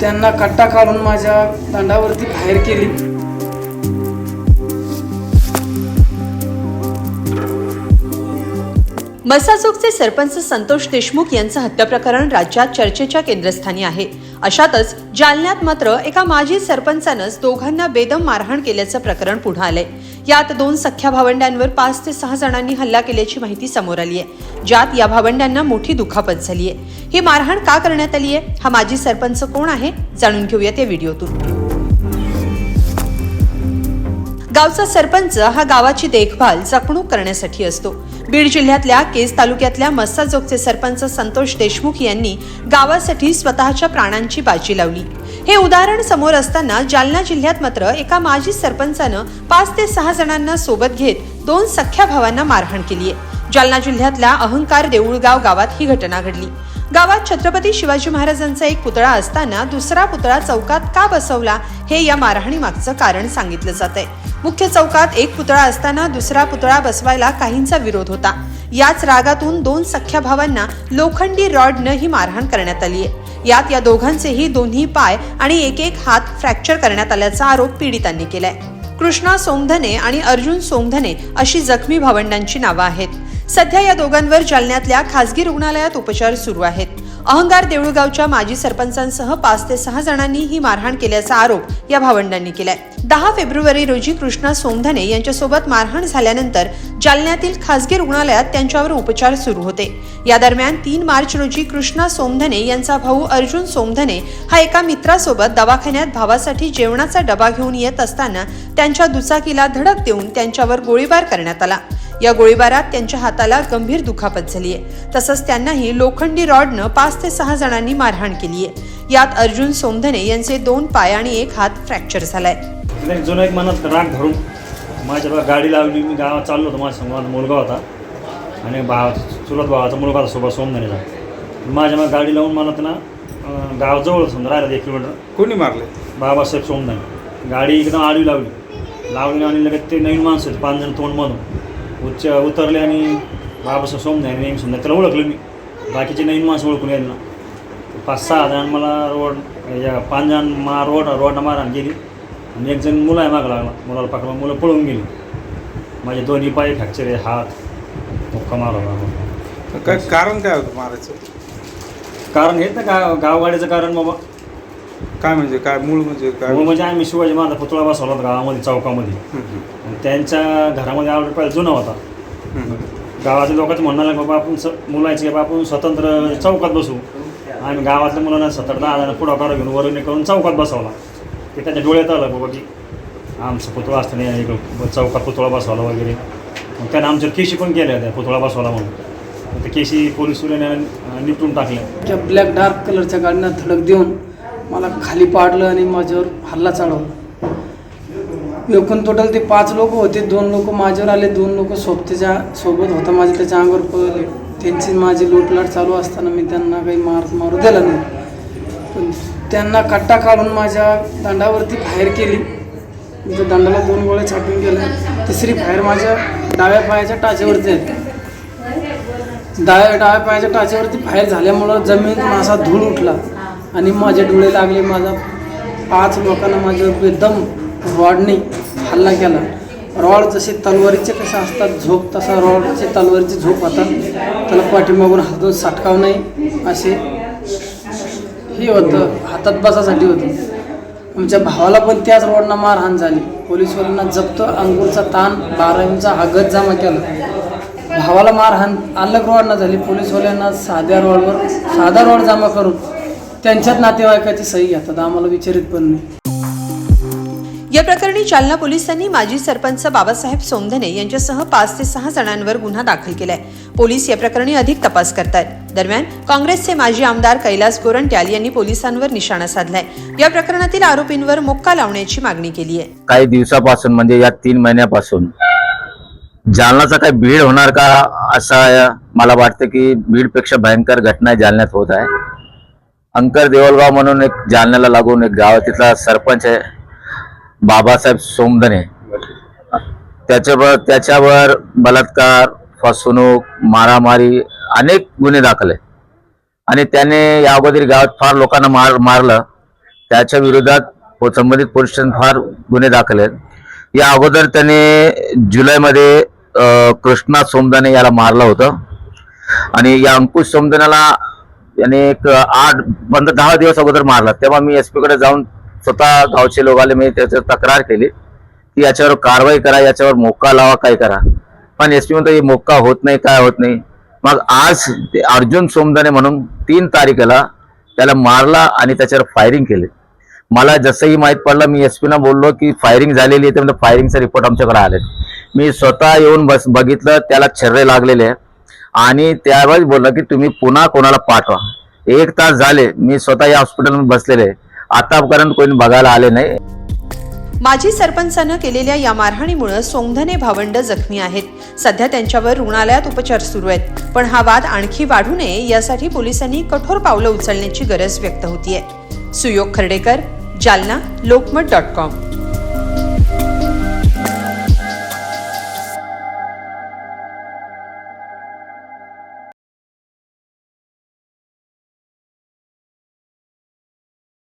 त्यांना कट्टा काढून माझ्या दांडावरती बाहेर केली. मसाजोगचे सरपंच संतोष देशमुख यांचं हत्या प्रकरण राज्यात चर्चेच्या केंद्रस्थानी आहे. अशातच जालन्यात मात्र एका माजी सरपंचानंच दोघांना बेदम मारहाण केल्याचं प्रकरण पुढे आलंय. यात दोन सख्या भावंडांवर पाच ते सहा जणांनी हल्ला केल्याची माहिती समोर आली आहे ज्यात या भावंडांना मोठी दुखापत झाली आहे. ही मारहाण का करण्यात आली आहे? हा माजी सरपंच कोण आहे? जाणून घेऊयात या व्हिडिओतून. गावचा सरपंच हा गावाची देखभाल जपणूक करण्यासाठी असतो. बीड जिल्ह्यातल्या केज तालुक्यातल्या मस्साजोगचे सरपंच संतोष देशमुख यांनी गावासाठी स्वतःच्या प्राणांची बाजी लावली. हे उदाहरण समोर असताना जालना जिल्ह्यात मात्र एका माजी सरपंचानं पाच ते सहा जणांना सोबत घेत दोन सख्या भावांना मारहाण केली आहे जालना जिल्ह्यातल्या अहंकार देऊळगाव गावात ही घटना घडली. गावात छत्रपती शिवाजी महाराजांचा एक पुतळा असताना दुसरा पुतळा चौकात का बसवला हे या मारहाणी मागचं कारण सांगितलं जात आहे मुख्य चौकात एक पुतळा असताना दुसरा पुतळा बसवायला काहींचा विरोध होता. याच रागातून दोन सख्या भावांना लोखंडी रॉडनं ही मारहाण करण्यात आली आहे. यात या दोघांचेही दोन्ही पाय आणि एक एक हात फ्रॅक्चर करण्यात आल्याचा आरोप पीडितांनी केलाय. कृष्णा सोंगधने आणि अर्जुन सोंगधने अशी जखमी भावंडांची नावं आहेत. सध्या या दोघांवर जालन्यातल्या खासगी रुग्णालयात उपचार सुरू आहेत. अहंगार देऊळगावच्या माजी सरपंचांसह पाच ते सहा जणांनी ही मारहाण केल्याचा आरोप या भावंडांनी केलाय. दहा फेब्रुवारी रोजी कृष्णा सोमधने यांच्यासोबत मारहाण झाल्यानंतर जालन्यातील खासगी रुग्णालयात त्यांच्यावर उपचार सुरू होते. या दरम्यान तीन मार्च रोजी कृष्णा सोमधने यांचा भाऊ अर्जुन सोमधने हा एका मित्रासोबत दवाखान्यात भावासाठी जेवणाचा डबा घेऊन येत असताना त्यांच्या दुचाकीला धडक देऊन त्यांच्यावर गोळीबार करण्यात आला. या गोळीबारात त्यांच्या हाताला गंभीर दुखापत झाली आहे. तसंच त्यांनाही लोखंडी रॉडनं पाच ते सहा जणांनी मारहाण केली आहे. यात अर्जुन सोमधने यांचे दोन पाय आणि एक हात फ्रॅक्चर झालाय. जुनं एक मनात राग धरून माझ्या गाडी लावली मी गावात चाललो होतो. माझ्यासमोर मुलगा होता आणि भाव चुलत भावाचा मुलगा होता सोबत सोमधनेचा. माझ्या मग गाडी लावून मला त्यांना गावाजवळ समजा राहिला एक किलोमीटर. कोणी मारले? बाबासाहेब सोमधने. गाडी एकदम आडवी लावली. लावली आणि लगेच ते नवीन माणसं होते पाच जण तोंडमधून उच्च उतरले आणि बाबासाहेब सोमधने नेहमी समजा त्याला ओळखलं मी. बाकीचे नवीन माणसं ओळखून यायला ना पाच सहा जण मला रोड या पाच जण मा रोड रोडनं मारहाण गेली आणि एक जण मुलं मागं लागला. मुलाला पकडला मुलं पळून गेली. माझे दोन्ही पाय फ्रॅक्चर आहे हात मुक्का मारला काय कारण काय होतं मारायचं? कारण हेच ना गाव गावगाडीचं कारण बाबा. काय म्हणजे काय मूळ म्हणजे काय मूळ म्हणजे आम्ही शिवाजी महाराज पुतळा बसवला होता गावामध्ये चौकामध्ये. आणि त्यांच्या घरामध्ये ऑर्डर पाहिजे जुना होता. गावातल्या लोकांचं म्हणणं लागलं बाबा आपण स मुलांची बाबा आपण स्वतंत्र चौकात बसू. आम्ही गावातल्या मुलांना सतत दहा जण पुढाकार घेऊन वरून करून चौकात बसवला. ते त्यांच्या डोळ्यात आलं बाबा की आमचं पुतळा असताना इकडं चौकात पुतळा बसवला वगैरे. मग त्यानं आमच्या केशी पण केल्या त्या पुतळा बसवला म्हणून. ते केशी पोलीस सुरेने निपटून टाकल्या. त्या ब्लॅक डार्क कलरच्या गाडीनं धडक देऊन मला खाली पाडलं आणि माझ्यावर हल्ला चढवला. एकूण टोटल ते पाच लोक होते. दोन लोक माझ्यावर आले दोन लोक सोबतीच्या सोबत होता. माझे त्याच्या अंगावर पळले. त्यांची माझी लोटलाट चालू असताना मी त्यांना काही मार मारू दिला नाही. पण त्यांना कट्टा काढून माझ्या दांडावरती फायर केली. मी त्या दांडाला दोन गोळ्या छाटून गेल्या तिसरी फायर माझ्या डाव्या पायाच्या टाचेवरती येते डाव्या डाव्या पायाच्या टाचेवरती फायर झाल्यामुळं जमीन असा धूळ उठला. आणि माझे डोळे लागले माझा पाच लोकांना माझ्या एकदम रॉडने हल्ला केला. रॉड जसे तलवारीचे कसे असतात झोप तसा रॉडचे तलवारीची झोप होता त्याला पाठीमागून हातून साठकाव नाही असे हे होतं हातात बसासाठी होतं. आमच्या भावाला पण त्याच रोडनं मारहाण झाली. पोलीसवाल्यांना जप्त अंगूरचा ताण बारावींचा आगत जमा केला. भावाला मारहाण अलग रोडनं झाली. पोलीसवाल्यांना साध्या रोडवर साधा रोड जमा करून त्यांच्याच नातेवाईकाची सही घेतात आम्हाला विचारित पण नाही. या प्रकरणी जालना पोलिसांनी माजी सरपंच बाबासाहेब सोंधने यांच्यासह पाच ते सहा जणांवर गुन्हा दाखल केलाय. पोलीस या प्रकरणी अधिक तपास करतायत. दरम्यान काँग्रेसचे माजी आमदार कैलास गोरंट्याल यांनी पोलिसांवर निशाणा साधलाय. या प्रकरणातील आरोपींवर मोक्का लावण्याची मागणी केली आहे. काही दिवसापासून म्हणजे या तीन महिन्यापासून जालनाचा काही बीड होणार का असा मला वाटतं की बीडपेक्षा भयंकर घटना जालन्यात होत आहे. अंकर देवलगाव म्हणून एक जालन्याला लागून एक गाव तिथला सरपंच आहे बाबासाहेब सोमदने त्याच्यावर त्याच्यावर बलात्कार फसवणूक मारामारी अनेक गुन्हे दाखल आहे आणि त्याने या अगोदर गावात फार लोकांना मार मारलं. त्याच्या विरोधात संबंधित पोलीस फार गुन्हे दाखल आहेत. या अगोदर त्याने जुलैमध्ये कृष्णा सोमदाने याला मारलं होतं. आणि या अंकुश सोमदानाला याने एक आठ पंधरा दहा दिवस अगोदर मारला. तेव्हा मी एसकडे जाऊन स्वतः गावचे लोक आले मी त्याच्यावर तक्रार केली की याच्यावर कारवाई करा याच्यावर मोक्का लावा काय करा. पण एस पी म्हणतो मोक्का होत नाही काय होत नाही. मग आज ते अर्जुन सोमदाने म्हणून तीन तारीखेला त्याला मारला आणि त्याच्यावर फायरिंग केली. मला जसंही माहीत पडलं मी एस पीना बोललो की फायरिंग झालेली आहे ते म्हणजे फायरिंगचा रिपोर्ट आमच्याकडे आले मी स्वतः येऊन बस बघितलं त्याला छर्रे लागलेले आहे आणि त्यावेळेस बोललं की तुम्ही पुन्हा कोणाला पाठवा. एक तास झाले मी स्वतः या हॉस्पिटलमध्ये बसलेले. आतापर्यंत कोणी बघायला आले नाही. माजी सरपंचानं केलेल्या या मारहाणीमुळे सोंगधने भावंड जखमी आहेत. सध्या त्यांच्यावर रुग्णालयात उपचार सुरू आहेत. पण हा वाद आणखी वाढू नये यासाठी पोलिसांनी कठोर पावलं उचलण्याची गरज व्यक्त होतीये. Suyog Khardekar Jalna Lokmat dot com